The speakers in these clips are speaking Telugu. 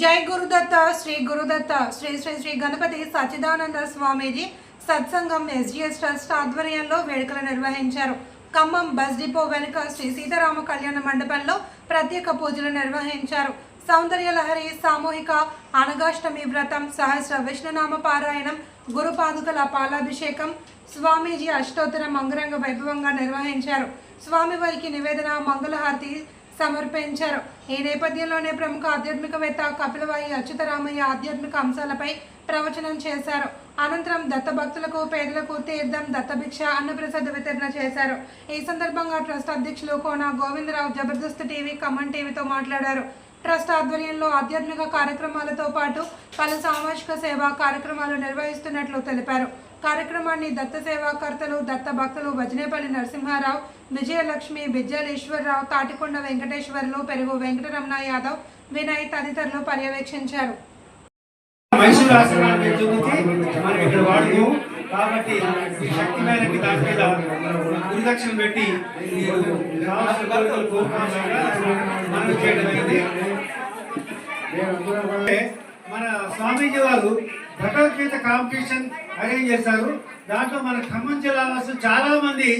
జై గురుదత్త శ్రీ గురుదత్త శ్రీ శ్రీ శ్రీ గణపతి సచ్చిదానంద స్వామీజీ సత్సంగం ఎస్జిఎస్ ట్రస్ట్ ఆధ్వర్యంలో వేడుకలు నిర్వహించారు. ఖమ్మం బస్ డిపో వెనుక శ్రీ సీతారామ కళ్యాణ మండపంలో ప్రత్యేక పూజలు నిర్వహించారు. సౌందర్య లహరి సామూహిక అనగాష్టమి వ్రతం సహస్ర విష్ణునామ పారాయణం గురుపాదుకల పాలాభిషేకం స్వామీజీ అష్టోత్తరం అంగరంగ వైభవంగా నిర్వహించారు. స్వామివారికి నివేదన మంగళహారతి సమర్పించారు. ఈ నేపథ్యంలోనే ప్రముఖ ఆధ్యాత్మికవేత్త కపిలవాయి అచ్యుతరామయ్య ఆధ్యాత్మిక అంశాలపై ప్రవచనం చేశారు. అనంతరం దత్త భక్తులకు పేదలకు తీర్థం దత్తభిక్ష అన్నప్రసాద వితరణ చేశారు. ఈ సందర్భంగా ట్రస్ట్ అధ్యక్షులు కోన గోవిందరావు జబర్దస్త్ టీవీ కమన్ టీవీతో మాట్లాడారు. ట్రస్ట్ ఆధ్వర్యంలో ఆధ్యాత్మిక కార్యక్రమాలతో పాటు పలు సామాజిక సేవా కార్యక్రమాలు నిర్వహిస్తున్నట్లు తెలిపారు. కార్యక్రమాన్ని దత్త సేవాకర్తలు దత్త భక్తులు వజనేపల్లి నరసింహారావు విజయలక్ష్మి బిజ్జలేశ్వరరావు తాటికొండ వెంకటేశ్వర్లు పెరుగు వెంకటరమణ యాదవ్ వినయ్ తదితరులు పర్యవేక్షించారు. కాబట్టి ఈ శక్తి మేరకి దాని మీద గురుదక్షిణ పెట్టి ఈ కావాల్సిన మనం చేయడం మన స్వామీజీ వారు భగవద్గీత కాంపిటీషన్ అరేంజ్ చేశారు. దాంట్లో మన ఖమ్మం జిల్లా వాసులు చాలా మంది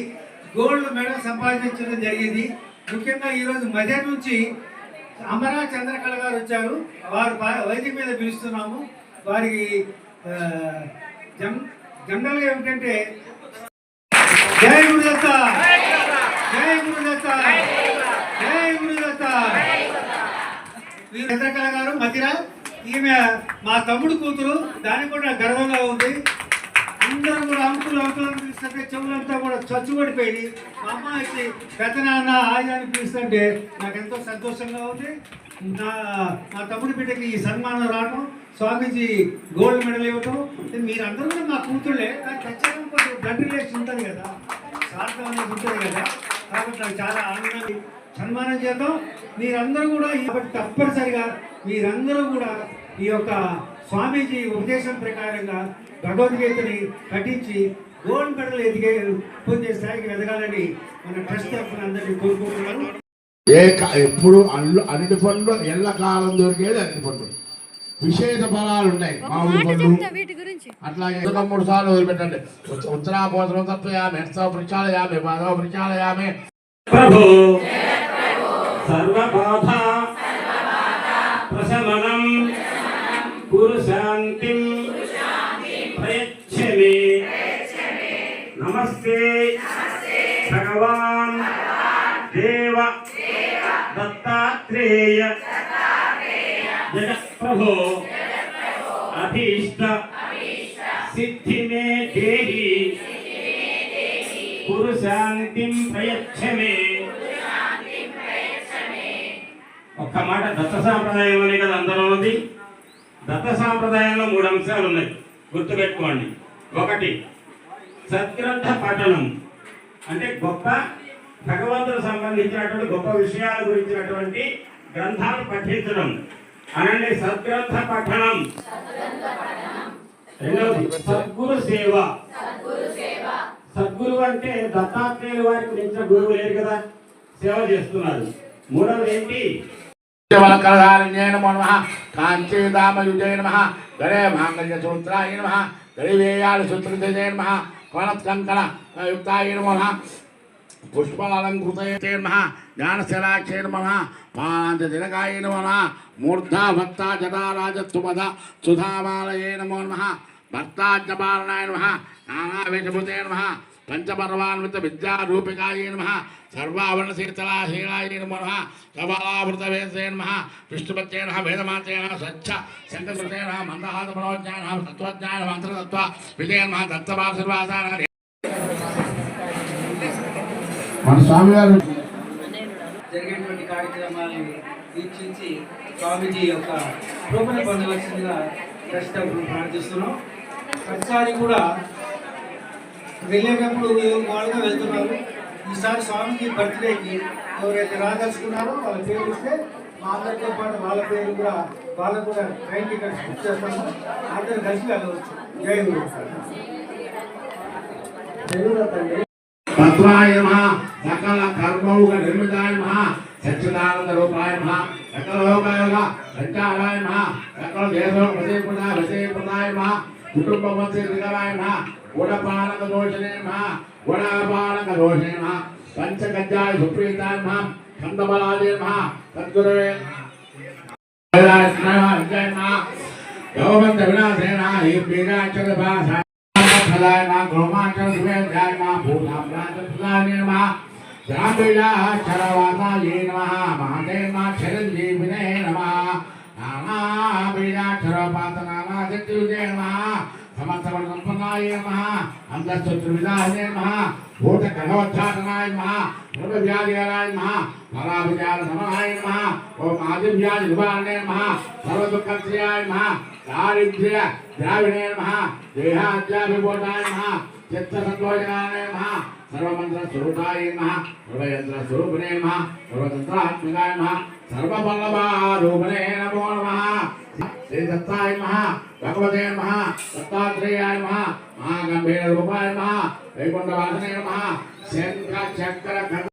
గోల్డ్ మెడల్ సంపాదించడం జరిగింది. ముఖ్యంగా ఈరోజు మధ్యాహ్నం నుంచి అమరా చంద్రకళ గారు వచ్చారు. వారు వైద్యం మీద పిలుస్తున్నాము. వారికి ఆ, జం జనరల్గా ఏమిటంటే జై గురుదత్త! జై గురుదత్త! జై గురుదత్త! చంద్రకళ గారు మధిర ఈమె మా తమ్ముడు కూతురు దానికి కూడా గర్వంగా ఉంది. అందరూ కూడా అంకులు అంకులు పిలుస్తుంటే చెవులంతా కూడా చచ్చుబడిపోయి మా అమ్మ పెద్ద నాన్న ఆయ అని పిలుస్తుంటే నాకు ఎంతో సంతోషంగా ఉంది. నా మా తమ్ముడి బిడ్డకి ఈ సన్మానం రావడం స్వామీజీ గోల్డ్ మెడల్ ఇవ్వటం. మీరందరూ కూడా మా కూతుళ్ళే. నాకు ఖచ్చితంగా కొంచెం బ్లడ్ రిలేషన్ ఉంటుంది కదా. సార్థం అనేది ఉంటుంది కదా. కాబట్టి నాకు చాలా ఆనందంగా సన్మానం చేద్దాం. మీరందరూ కూడా ఈ- కాబట్టి తప్పనిసరిగా మీరందరూ కూడా ఈ యొక్క స్వామీజీ ఉపదేశం ప్రకారంగా భగవద్గీతని పఠించి గోల్డ్ మెడల్ ఎదిగే పొందే స్థాయికి ఎదగాలని మన ట్రస్ట్ తరఫున అందరినీ కోరుకుంటున్నాను. ఏ కా- ఎప్పుడు అల్లు అరటి పండ్లు ఎల్ల కాలం దొరికేది అరటి పండు విశేష ఫలాలు ఉన్నాయి. మామిడి పండ్లు అట్లాగే మూడు సార్లు వదిలిపెట్టండి. ఉత్త- ఉత్తరాపోతనం తప్పయామి హస్త ప్రచాలయామి పాదవ ప్రచాలయామి ప్రభు. సర్వబాధ కురు శాంతిం ప్రయచ్చమి నమస్తే భగవాన్ దేవ దత్తాత్రేయ జగత్ప్రభో అభీష్ట సిద్ధి మే దేహి కురు శాంతిం ప్రయచ్చమే ఒక్క మాట దత్త సాంప్రదాయం అనే కదా అందరూ ఉంది దత్త సాంప్రదాయంలో మూడు అంశాలు ఉన్నాయి. గుర్తుపెట్టుకోండి. ఒకటి సద్గ్రంథ పఠనం. అంటే గొప్ప భగవంతుడు సంబంధించినటువంటి గొప్ప విషయాల గురించినటువంటి గ్రంథాలు పఠించడం. అనండి సద్గ్రంథ పఠనం. రెండవది సద్గురు సేవ. సద్గురు అంటే దత్తాత్రేయుల వారికి మించిన గురువు లేరు కదా సేవ చేస్తున్నారు. మూడవది ఏంటి? వలకలహారిణ్యే నమో నమ. కాంచీదామయుజయ నమ. గరే మాంగళ్య సూత్రాయ నమ. గరివేయాళ సూత్రజయ నమ. కోణత్కంకణ యుక్తాయ నమో. నమ పుష్పాలంకృతయ నమ. జ్ఞానశలాక్షే నమ. పాంచ దినకాయ నమ. మూర్ధా భక్తా జటారాజత్వపద సుధామాలయే నమో నమ. భక్తాజ్ఞపాలనాయ నమ. నానావేషభూతే నమ. పంచపర్వాన్విత విద్యారూపికాయ నమ. సర్వావరణశీతలాశీలాయ నమో. నమ. కపాలావృతవేదే నమ. విష్ణుపత్యే నమ. వేదమాతే నమ. స్వచ్ఛ శంకృతే నమ. మందహాత మనోజ్ఞాన తత్వజ్ఞాన మంత్రతత్వ విజయ నమ. దత్తమాశీర్వాదాన మన స్వామి గారు జరిగేటువంటి కార్యక్రమాన్ని వీక్షించి స్వామీజీ యొక్క రూపణ పొందవలసిందిగా తరఫున ప్రార్థిస్తున్నాం. ప్రతిసారి కూడా వెళ్ళేటప్పుడు వాళ్ళుగా వెళ్తున్నారు. ఈసారి స్వామికి బర్త్డేకి ఎవరైతే రాదలుచుకున్నారో వాళ్ళ పేరు ఇస్తే మా అందరితో పాటు వాళ్ళ పేరు కూడా వాళ్ళకు కూడా ట్రైన్ టికెట్స్ బుక్ చేస్తాము. అందరు కలిసి వెళ్ళవచ్చు. జై గురు. తత్వాయ నమ సకల కర్మౌక నిర్మితాయ నమ సచ్చిదానంద రూపాయ నమ సకల లోకాయ సంచారాయ మహా సకల దేశం ప్రతిపుడా ప్రతిపుడాయ మహా కుటుంబ మంత్రి నిగరాయ మహా గుణపాలక దోషనే మహా గుణపాలక దోషనే మహా పంచగజ్జాయ సుప్రీతాయ మహా కందబలాదే మహా సద్గురువే గౌమంత వినాశేన ఈ బీజాక్షర భాష ఫలాయ మా గోమాక్షర సువేద్యాయ మా భూతామ్రాజాయ నమ మా నమ నానా నానా నమ ध्वजाय नमः अन्तश्चतुर्विदाय नमः भूतकणोच्चाटनाय नमः सर्वव्याधिहराय नमः फलाभिचारसमनाय नमः ॐ आदिव्याधिनिवारणे नमः सर्वदुःखत्रयाय नमः दारिद्र्य द्राविणे नमः देहाद्याभिबोधाय नमः चित्तसन्तोषाय नमः सर्वमन्त्रस्वरूपाय नमः सर्वयन्त्रस्वरूपिणे नमः सर्वतन्त्रात्मिकाय नमः सर्वपल्लवारूपिणे नमो नमः। श्रीदत्ताय नमः సర్వతంత్రాత్మికాయ నమ భగవతే నమ దత్తాత్రేయాయ నమ మహాగంభీర రూపాయ నమ వైకుంఠ వాసనే నమ శంఖ చక్ర